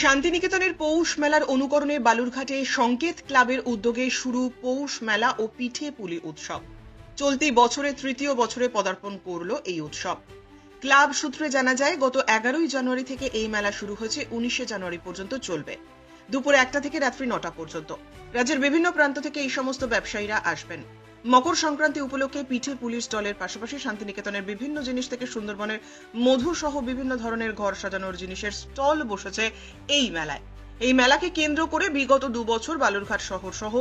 শান্তিনিকেতনের পৌষ মেলার অনুকরণে বালুরঘাটে সংকেত ক্লাবের উদ্যোগে শুরু পৌষ মেলা ও পিঠে পুলি উৎসব। চলতি বছরে তৃতীয় বছরে পদার্পণ করল এই উৎসব। ক্লাব সূত্রে জানা যায়, গত এগারোই জানুয়ারি থেকে এই মেলা শুরু হয়েছে, উনিশে জানুয়ারি পর্যন্ত চলবে। দুপুর একটা থেকে রাত্রি নটা পর্যন্ত। রাজ্যের বিভিন্ন প্রান্ত থেকে এই সমস্ত ব্যবসায়ীরা আসবেন। মকর সংক্রান্তি উপলক্ষে পিঠে পুলিশ দলের পাশাপাশি শান্তিনিকেতনের বিভিন্ন জিনিস থেকে সুন্দরবনের মধু সহ বিভিন্ন ধরনের ঘর সাজানোর জিনিসের স্টল বসেছে এই মেলায়। এই মেলাকে কেন্দ্র করে বিগত দু বছর বালুরঘাট শহর সহ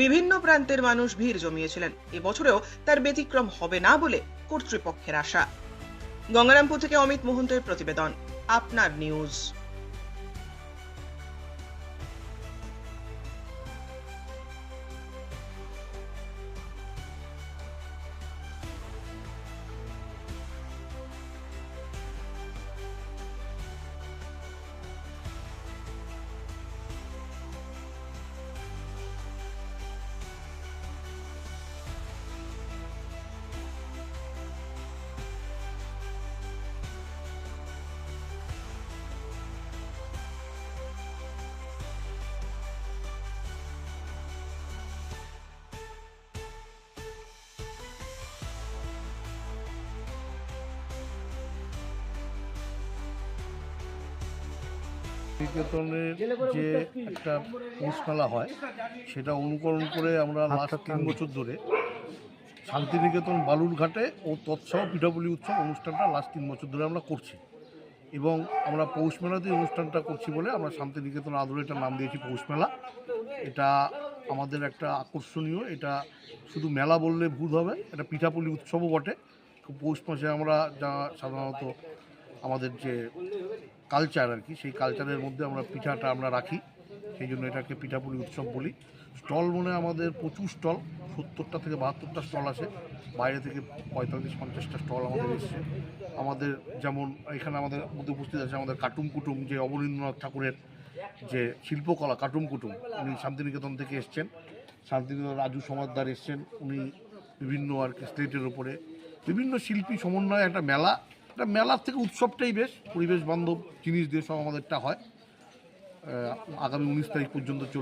বিভিন্ন প্রান্তের মানুষ ভিড় জমিয়েছিলেন। এবছরেও তার ব্যতিক্রম হবে না বলে কর্তৃপক্ষের আশা। গঙ্গারামপুর থেকে অমিত মোহন্তের প্রতিবেদন, আপনার নিউজ। নিকেতনের যে একটা পৌষ মেলা হয় সেটা অনুকরণ করে আমরা লাস্ট তিন বছর ধরে শান্তিনিকেতন বালুরঘাটে ও তৎসহ পিঠাপুলি উৎসব অনুষ্ঠানটা লাস্ট তিন বছর ধরে আমরা করছি। এবং আমরা পৌষ মেলাতেই অনুষ্ঠানটা করছি বলে আমরা শান্তিনিকেতন আদরে এটা নাম দিয়েছি পৌষ মেলা। এটা আমাদের একটা আকর্ষণীয় এটা শুধু মেলা বললে ভুল হবে এটা পিঠাপুলি উৎসবও বটে। পৌষ মাসে আমরা যা সাধারণত আমাদের যে কালচার আর কি, সেই কালচারের মধ্যে আমরা পিঠাটা আমরা রাখি। সেই জন্য এটাকে পিঠাপুলি উৎসব বলি। স্টল মনে আমাদের প্রচুর স্টল, সত্তরটা থেকে বাহাত্তরটা স্টল আসে বাইরে থেকে পঁয়তাল্লিশ, পঞ্চাশটা স্টল আমাদের এসছে। আমাদের যেমন এখানে আমাদের মধ্যে উপস্থিত আছে আমাদের কাটুম কুটুম, যে অবনীন্দ্রনাথ ঠাকুরের যে শিল্পকলা, কাটুম কুটুম, উনি শান্তিনিকেতন থেকে এসছেন। শান্তিনিকেতন রাজু সমাজদার এসছেন। উনি বিভিন্ন আর কি স্টেটের উপরে। বিভিন্ন শিল্পী সমন্বয়ে একটা মেলা একটা মেলার থেকে উৎসবটাই বেশ, পরিবেশ বান্ধব জিনিস দিয়ে সব আমাদেরটা হয়। আগামী উনিশ তারিখ পর্যন্ত চলবে।